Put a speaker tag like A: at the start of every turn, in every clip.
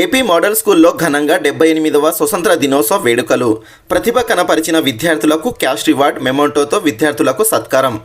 A: AP model స్కూల్లో ఘనంగా డెబ్బై ఎనిమిదవ స్వతంత్ర దినోత్సవ వేడుకలు. ప్రతిభ కనపరిచిన విద్యార్థులకు క్యాష్ రివార్డ్ మెమోంటోతో విద్యార్థులకు సత్కారం.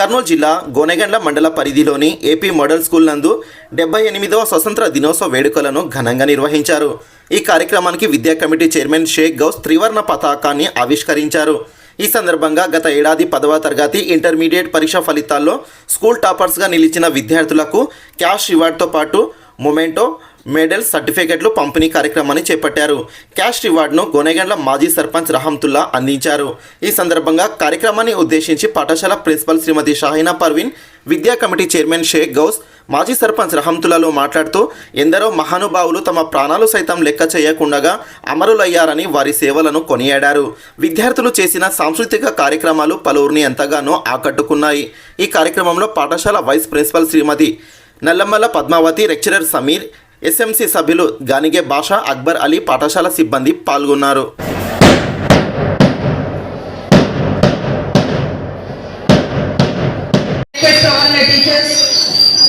A: కర్నూలు జిల్లా గోనెగండ్ల మండల పరిధిలోని ఏపీ మోడల్ స్కూల్ నందు డెబ్బై ఎనిమిదవ స్వతంత్ర దినోత్సవ వేడుకలను ఘనంగా నిర్వహించారు. ఈ కార్యక్రమానికి విద్యా కమిటీ చైర్మన్ షేక్ గౌస్ త్రివర్ణ పతాకాన్ని ఆవిష్కరించారు. ఈ సందర్భంగా గత ఏడాది పదవ తరగతి ఇంటర్మీడియట్ పరీక్ష ఫలితాల్లో స్కూల్ టాపర్స్గా నిలిచిన విద్యార్థులకు క్యాష్ రివార్డ్తో పాటు మొమెంటో మెడల్ సర్టిఫికెట్లు పంపిణీ కార్యక్రమాన్ని చేపట్టారు. క్యాష్ రివార్డును గొనెగండ్ల మాజీ సర్పంచ్ రహంతుల్లా అందించారు. ఈ సందర్భంగా కార్యక్రమాన్ని ఉద్దేశించి పాఠశాల ప్రిన్సిపల్ శ్రీమతి షాహీనా పర్వీన్ విద్యా కమిటీ చైర్మన్ షేక్ గౌస్ మాజీ సర్పంచ్ రహంతులలో మాట్లాడుతూ ఎందరో మహానుభావులు తమ ప్రాణాలు సైతం లెక్క చేయకుండా అమరులయ్యారని వారి సేవలను కొనియాడారు. విద్యార్థులు చేసిన సాంస్కృతిక కార్యక్రమాలు పలువురిని ఎంతగానో ఆకట్టుకున్నాయి. ఈ కార్యక్రమంలో పాఠశాల వైస్ ప్రిన్సిపల్ శ్రీమతి నల్లమల్ల పద్మావతి లెక్చరర్ సమీర్ ఎస్ఎంసి సభ్యులు గానిగే భాష అక్బర్ అలీ పాఠశాల సిబ్బంది పాల్గొన్నారు.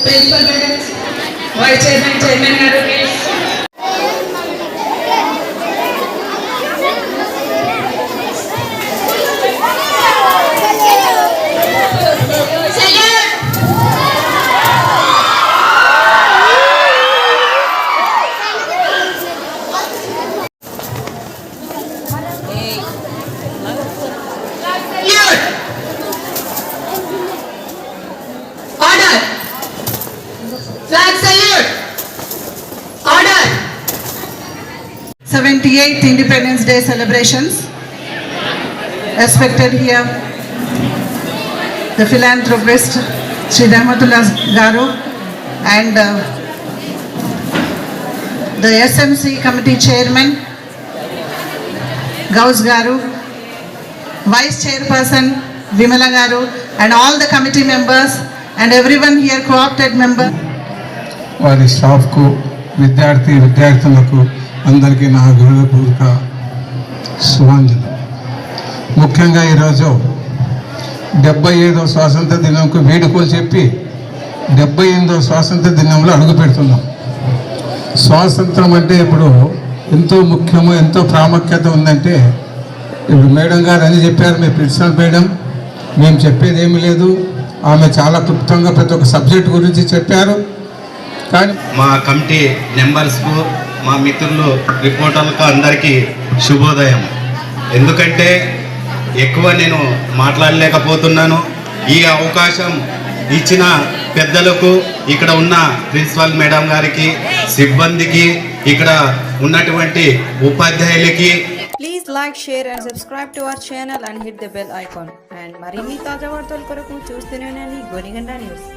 B: Principal madam vice chairman chairman గారు
C: 78th Independence Day celebrations. Expected here, the philanthropist Sri Rahmatullah Garu and uh, the SMC committee chairman Gauss Garu, vice chairperson Vimala Garu and all the committee members and everyone here co-opted member.
D: వారి స్టాఫ్కు విద్యార్థి విద్యార్థులకు అందరికీ నా హృదయపూర్వక శుభాంజలి. ముఖ్యంగా ఈరోజు డెబ్బై ఐదో స్వాతంత్ర దినంకు వేడుకలు చెప్పి డెబ్బై ఎనిమిదో స్వాతంత్ర దినంలో అడుగు పెడుతున్నాం. స్వాతంత్రం అంటే ఇప్పుడు ఎంతో ముఖ్యము ఎంతో ప్రాముఖ్యత ఉందంటే ఇప్పుడు మేడం గారు అని చెప్పారు మీ ప్రిన్సిపల్ మేడం మేము చెప్పేది ఏమీ లేదు. ఆమె చాలా క్లుప్తంగా ప్రతి ఒక్క సబ్జెక్ట్ గురించి చెప్పారు. కానీ
E: మా కమిటీ మెంబర్స్కు మా మిత్రులు రిపోర్టర్లకు అందరికీ శుభోదయం. ఎందుకంటే ఎక్కువ నేను మాట్లాడలేకపోతున్నాను. ఈ అవకాశం ఇచ్చిన పెద్దలకు ఇక్కడ ఉన్న ప్రిన్సిపాల్ మేడం గారికి సిబ్బందికి ఇక్కడ ఉన్నటువంటి ఉపాధ్యాయులకి.
F: Please like share and subscribe to our channel and hit the bell icon. And మరిన్ని తాజా వార్తల కొరకు చూస్తూనే గొనిగండ న్యూస్.